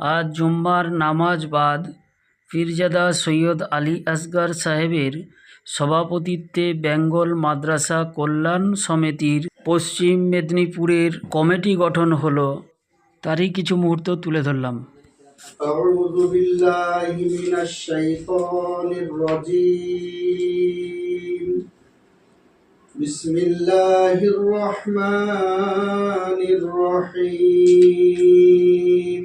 আজ জুম্মার নামাজ বাদ পীরজাদা সৈয়দ আলী আসগার সাহেবের সভাপতিত্বে বেঙ্গল মাদ্রাসা কল্যাণ সমিতির পশ্চিম মেদিনীপুরের কমিটি গঠন হলো তারই কিছু মুহূর্ত তুলে ধরলাম أعوذ بالله من الشيطان الرجيم بسم الله الرحمن الرحيم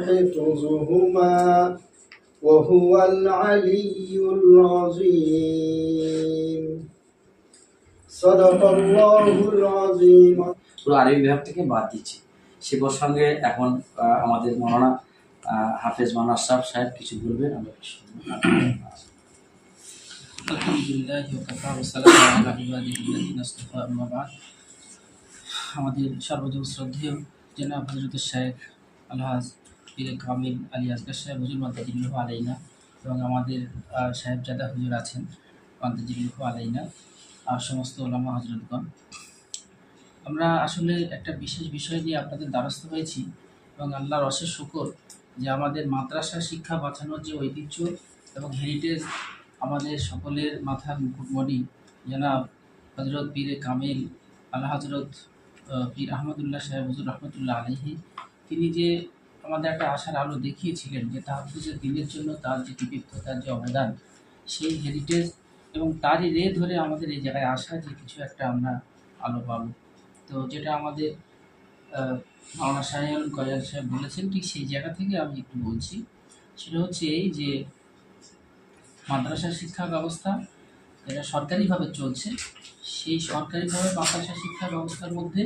حفظهما وهو العلي العظيم صدق الله العظيم পুরো আরবি বিভাগ থেকে বাদ দিচ্ছি সে প্রসঙ্গে এখন আহ, আমাদের মৌলানা আহ, হাফেজ মানা আশরাফ সাহেব কিছু বলবেন আমরা একটু শুনবো। আলহামদুলিল্লাহ ওকাফা ওসালাম আলা ইবাদিল্লাযিনা ইসতাফা আম্মা বাদ আমাদের সর্বজন শ্রদ্ধেয় জনাব হযরত শেখ আলহাজ পীর কামিল আলী আসগার সাহেব, হুজুর মান্তাজিল্লাহ আলাইনা এবং আমাদের সাহেবজাদা হুজুর আছেন মান্তাজিল্লাহ আলাইনা, আর সমস্ত ওলামা হজরতগণ। আমরা আসলে একটা বিশেষ বিষয় নিয়ে আপনাদের দ্বারস্থ হয়েছি এবং আল্লাহর অশেষ শুকর যে আমাদের মাদ্রাসা শিক্ষা বাঁচানোর যে ঐতিহ্য এবং হেরিটেজ আমাদের সকলের মাথার মুকুটমণি জনাব হজরত পীর কামিল আল্লাহ হজরত পীর আহমদুল্লাহ সাহেব, হুজুর রহমতুল্লাহ আলহি তিনি যে আমাদের একটা আশার আলো দেখিয়েছিলেন যে তাহাফুজের দিনের জন্য তার যে কৃতিত্ব, তার যে অবদান, সেই হেরিটেজ এবং তারই রে ধরে আমাদের এই জায়গায় আসা যে কিছু একটা আমরা আলো পাবো। তো যেটা আমাদের মাওলানা শাহিয়াল গয়াল সাহেব বলেছেন, ঠিক সেই জায়গা থেকে আমি একটু বলছি। সেটা হচ্ছে এই যে মাদ্রাসা শিক্ষা ব্যবস্থা যেটা সরকারিভাবে চলছে। সেই সরকারিভাবে মাদ্রাসা শিক্ষা ব্যবস্থার মধ্যে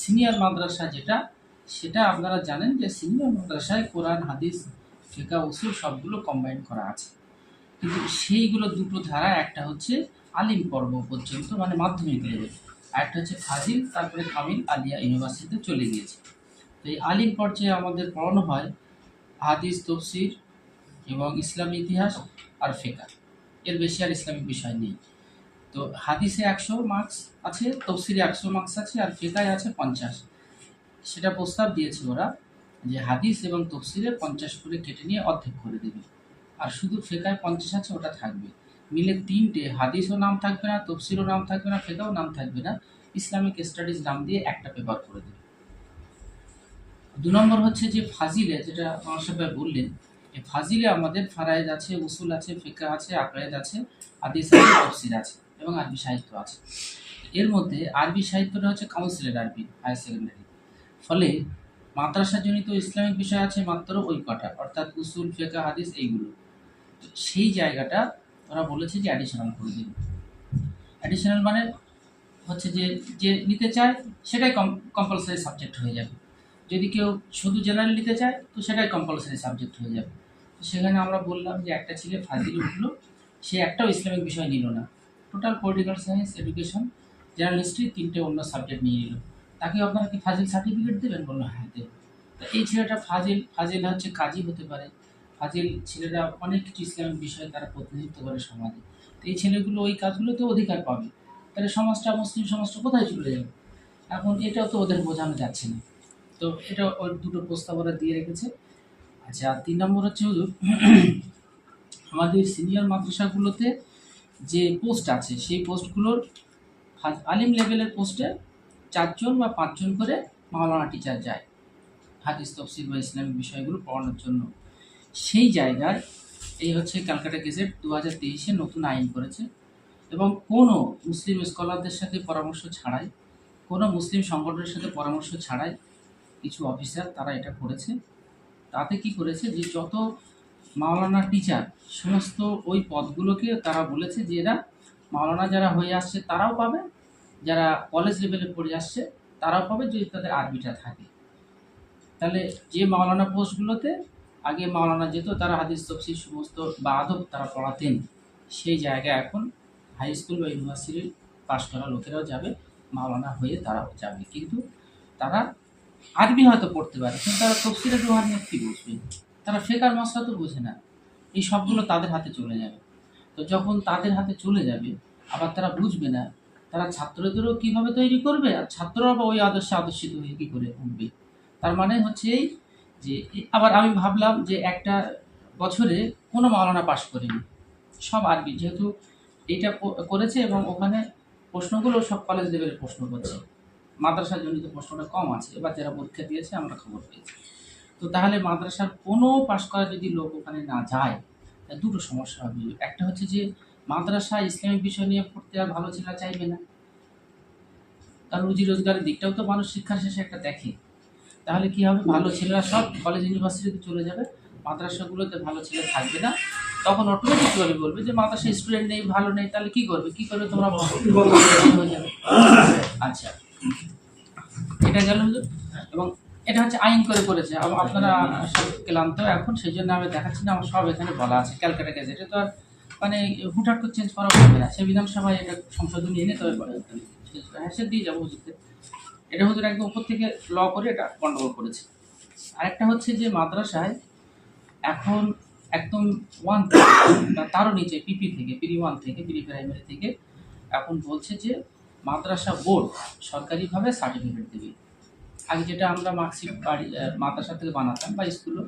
সিনিয়র মাদ্রাসা যেটা সেটা আপনারা জানেন যে সিনিয়র মাদ্রাসায় কোরআন, হাদিস, ফিকা, উসুল সবগুলো কম্বাইন করা আছে। কিন্তু সেইগুলো দুটো ধারা, একটা হচ্ছে আলিম পর্ব পর্যন্ত মানে মাধ্যমিক লেভেল একটা হচ্ছে ফাজিল, তারপরে কামিল আলিয়া ইউনিভার্সিটিতে চলে গিয়েছে। তো এই আলিম পর্যায়ে আমাদের পড়ানো হয় হাদিস, তফসির এবং ইসলামী ইতিহাস আর ফেকা। এর বেশি আর ইসলামিক বিষয় নেই। তো হাদিসে একশো মার্কস আছে, তফসিরে একশো মার্কস আছে, আর ফেকায় আছে পঞ্চাশ। সেটা প্রস্তাব দিয়েছে ওরা যে হাদিস এবং তফসিরে পঞ্চাশ করে কেটে নিয়ে অর্ধেক করে দেবে। আর শুধু ফেকায় পঞ্চাশ আছে, ওটা থাকবে। মিলে তিনটে, হাদিসও নাম থাকবে না তফসিরও নাম থাকবে না, ফেকাও নাম থাকবে না, ইসলামিক স্টাডিজ নাম দিয়ে একটা পেপার করে দেবে। দু নম্বর হচ্ছে যে ফাজিলে, যেটা আমার সাহেব বললেন এই ফাজিলে আমাদের ফারায়েদ আছে, উসুল আছে, ফিকা আছে, আকায়েদ আছে, হাদিস আছে তফসির আছে এবং আরবি সাহিত্য আছে। এর মধ্যে আরবি সাহিত্যটা হচ্ছে কাউন্সিলের আরবি হায়ার সেকেন্ডারি ফলে মাদ্রাসাজনিত ইসলামিক বিষয় আছে মাত্র ওই কটা, অর্থাৎ উসুল ফেকা হাদিস এইগুলো। সেই জায়গাটা ওরা বলেছে যে অ্যাডিশনাল করে দিন অ্যাডিশনাল মানে হচ্ছে যে যে নিতে চায় সেটাই কম্পালসারি সাবজেক্ট হয়ে যাবে। যদি কেউ শুধু জেনারেল নিতে চায়, তো সেটাই কম্পালসারি সাবজেক্ট হয়ে যাবে। সেখানে আমরা বললাম যে একটা ছেলে ফাজিল উঠল, সে একটাও ইসলামিক বিষয় নিল না। Total political science education general history তিনটে অন্য সাবজেক্ট নিয়ে নিল। তাকে আপনারা কি ফাজিল সার্টিফিকেট দেবেন? বলল হ্যাঁ দেবেন তো এই ছেলেটা ফাজিল ফাজিল হচ্ছে কাজী হতে পারে। ফাজিল ছেলেরা অনেক কিছু ইসলামিক বিষয়ে তারা প্রতিনিধিত্ব করে সমাজে। তো এই ছেলেগুলো ওই কাজগুলোতে অধিকার পাবে। তাহলে সমাজটা মুসলিম সমাজটা কোথায় চলে যাবে? এখন এটাও তো ওদের বোঝানো যাচ্ছে না। তো এটা ওর দুটো প্রস্তাব ওরা দিয়ে রেখেছে। আচ্ছা আর তিন নম্বর হচ্ছে, হুজুর, আমাদের সিনিয়র মাদ্রাসাগুলোতে যে পোস্ট আছে, সেই পোস্টগুলোর আলিম লেভেলের পোস্টে চারজন বা পাঁচজন করে মাওলানা টিচার যায়। হাদিস, তফসিল বা ইসলামিক বিষয়গুলো পড়ানোর জন্য। সেই জায়গায়, এই হচ্ছে ক্যালকাটা গেজেট দু হাজার তেইশে নতুন আইন করেছে এবং কোনো মুসলিম স্কলারদের সাথে পরামর্শ ছাড়াই, কোনো মুসলিম সংগঠনের সাথে পরামর্শ ছাড়াই কিছু অফিসার তারা এটা করেছে। তাতে কি করেছে যে যত মাওলানা টিচার সমস্ত ওই পদগুলোকে তারা বলেছে যে এরা মাওলানা যারা হয়ে আসছে তারাও পাবে যারা কলেজ লেভেলে পড়ে আসছে, তারাও পাবে যদি তাদের আরবিটা থাকে। তাহলে যে মাওলানা পোস্টগুলোতে আগে মাওলানা যেত, তারা হাদিস তফসির সমস্ত বা আদব তারা পড়াতেন। সেই জায়গায় এখন হাই স্কুল বা ইউনিভার্সিটির পাশ করা লোকেরাও যাবে, মাওলানা হয়ে তারাও যাবে। কিন্তু তারা আরবি হয়তো পড়তে পারে, কিন্তু তারা তফসিরের রোহান নিয়ে কী বুঝবে? তারা ফেকার মশলা তো বোঝে না। এই সবগুলো তাদের হাতে চলে যাবে। তো যখন তাদের হাতে চলে যাবে, আবার তারা বুঝবে না তারা ছাত্রদেরও কীভাবে তৈরি করবে আর ছাত্ররা ওই আদর্শে আদর্শিত হয়ে কী করে উঠবে? তার মানে হচ্ছে এই যে আবার আমি ভাবলাম যে একটা বছরে কোনো মাওলানা পাশ করেনি। সব আরবি, যেহেতু এটা করেছে এবং ওখানে প্রশ্নগুলো সব কলেজ লেভেলের প্রশ্ন করছে। মাদ্রাসা জনিত প্রশ্নটা কম আছে। এবার যারা পরীক্ষা দিয়েছে, আমরা খবর পেয়েছি। তো তাহলে মাদ্রাসার কোনো পাশ করা যদি লোক ওখানে না যায় তা দুটো সমস্যা হবে। একটা হচ্ছে যে মাদ্রাসা ইসলামিক বিষয় নিয়ে পড়তে আর ভালো ছেলে চাইবে না। তার রুজি রোজগারের দিকটাও তো মানুষ শিক্ষার শেষে একটা দেখে। তাহলে কি হবে? ভালো ছেলেরা সব কলেজ ইউনিভার্সিটিতে চলে যাবে। মাদ্রাসাগুলোতে ভালো ছেলে থাকবে না। তখন অটোমেটিকভাবে বলবে যে, মাদ্রাসা স্টুডেন্ট নেই, ভালো নেই, তাহলে কি করবে? কি করবে? তোমরা হয়ে যাবে আচ্ছা। এটা গেল এবং এটা হচ্ছে আইন করে করেছে। আপনারা ক্লান্ত এখন সেই জন্য আমি দেখাচ্ছি না। আমার সব এখানে বলা আছে। ক্যালকাটা গেজেটে তো আর মানে হুটহাট করে চেঞ্জ করা হবে না। সে বিধানসভায় এটা সংশোধনী এনে তবে পরে হ্যাঁ দিয়ে যাব হুজুরকে এটা হুজুর একদম উপর থেকে ল করে এটা গন্ডগোল করেছে। আরেকটা হচ্ছে যে মাদ্রাসায় এখন একদম ওয়ান তারও নিচে পিপি থেকে পিরি ওয়ান থেকে পিরি প্রাইমারি থেকে এখন বলছে যে মাদ্রাসা বোর্ড সরকারিভাবে সার্টিফিকেট দেবে। আগে যেটা আমরা মার্কশিট বাড়ি মাদ্রাসা থেকে বানাতাম বা স্কুলও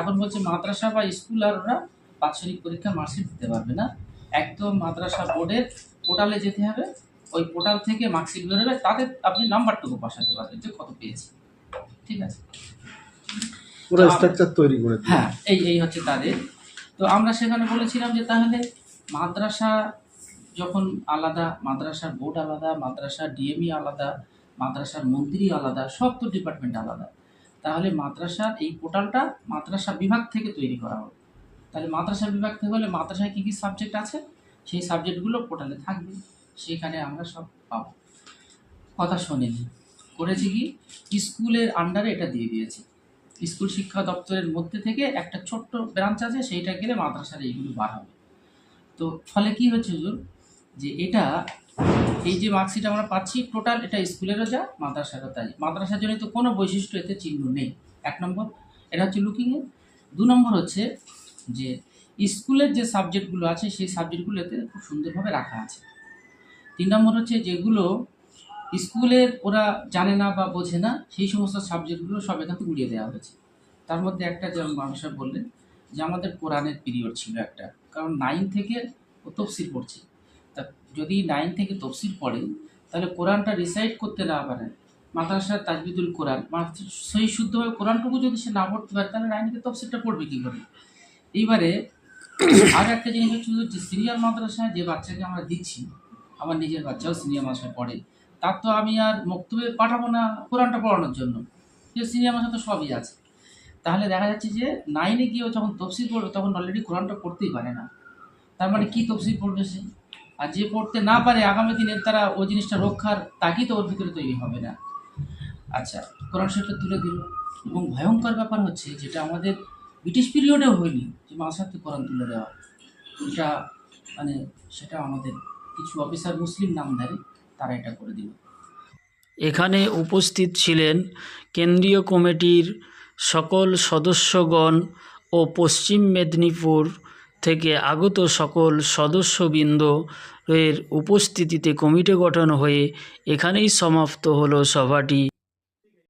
এখন বলছে মাদ্রাসা বা স্কুল আর ওরা বাৎসরিক পরীক্ষা মার্কশিট দিতে পারবে না। একদম মাদ্রাসা বোর্ডের পোর্টালে যেতে হবে। ওই পোর্টাল থেকে মার্কশিট বেরোবে তাদের আপনি নাম্বারটুকু বসাতে পারবেন যে কত পেয়েছে। ঠিক আছে? পুরো স্ট্রাকচার তৈরি করে হ্যাঁ এই এই হচ্ছে তাদের। তো আমরা সেখানে বলেছিলাম যে তাহলে মাদ্রাসা যখন আলাদা মাদ্রাসার বোর্ড আলাদা মাদ্রাসার ডিএমই আলাদা মাদ্রাসার মন্ত্রী আলাদা সব তো ডিপার্টমেন্ট আলাদা। তাহলে মাদ্রাসার এই পোর্টালটা মাদ্রাসা বিভাগ থেকে তৈরি করা হবে তাহলে মাদ্রাসা বিভাগ থেকে হলে মাদ্রাসায় কী কী সাবজেক্ট আছে? সেই সাবজেক্টগুলো পোর্টালে থাকবে। সেখানে আমরা সব পাবো। কথা শোনেনি করেছি কি? স্কুলের আন্ডারে এটা দিয়ে দিয়েছে। স্কুল শিক্ষা দপ্তরের মধ্যে থেকে একটা ছোট্ট ব্রাঞ্চ আছে, সেইটা গেলে মাদ্রাসার এইগুলো বার হবে। তো ফলে কি হচ্ছে হুজুর? যে এটা, এই যে মার্কশিট আমরা পাচ্ছি টোটাল এটা স্কুলেরও যা, মাদ্রাসারও তাই। মাদ্রাসার জন্য তো কোনো বৈশিষ্ট্য এতে চিহ্ন নেই। এক নম্বর, এটা হচ্ছে লুকিংয়ে দু নম্বর হচ্ছে যে স্কুলের যে সাবজেক্টগুলো আছে, সেই সাবজেক্টগুলোতে খুব সুন্দরভাবে রাখা আছে। তিন নম্বর হচ্ছে যেগুলো স্কুলের ওরা জানে না বা বোঝে না, সেই সমস্ত সাবজেক্টগুলো সব এখান থেকে উড়িয়ে দেওয়া হয়েছে। তার মধ্যে একটা যেমন মানুষরা বললেন যে আমাদের কোরআনের পিরিয়ড ছিল একটা, কারণ নাইন থেকে ও তফসিল পড়ছে। তা যদি নাইন থেকে তফসিল পড়ে, তাহলে কোরআনটা রিসাইড করতে না পারে মাদ্রাসার তাজবিদুল কোরআন সেই শুদ্ধভাবে কোরআনটুকু যদি সে না পড়তে পারে, তাহলে নাইন থেকে তফসিলটা পড়বে কী করে? এইবারে আর একটা জিনিস হচ্ছে যে সিনিয়র মাদ্রাসায় যে বাচ্চাকে আমরা দিচ্ছি, আমার নিজের বাচ্চাও সিনিয়র মাদ্রাসায় পড়ে, তার তো আমি আর বক্তব্যে পাঠাবো না কোরআনটা পড়ানোর জন্য। যে সিনিয়র মাদ্রাসা তো সবই আছে। তাহলে দেখা যাচ্ছে যে নাইনে গিয়েও যখন তফসিল পড়বে, তখন অলরেডি কোরআনটা পড়তেই পারে না। তার মানে কী তফসিল পড়বে সে? আর যে পড়তে না পারে, আগামী দিনে তারা ওই জিনিসটা রক্ষার তাকেই তো ওর ভিতরে তৈরি হবে না। আচ্ছা কোরআন শরীফটা তুলে দিল। এবং ভয়ঙ্কর ব্যাপার হচ্ছে যেটা আমাদের ব্রিটিশ পিরিয়ডেও হয়নি যে মাসাতে কোরআন তুলে দেওয়া। এটা মানে সেটা আমাদের কিছু অফিসার মুসলিম নামধারী, তারা এটা করে দিল। এখানে উপস্থিত ছিলেন কেন্দ্রীয় কমিটির সকল সদস্যগণ ও পশ্চিম মেদিনীপুর থেকে আগত সকল সদস্যবৃন্দ এর উপস্থিতিতে কমিটি গঠন হয়ে এখানেই সমাপ্ত হলো সভাটি।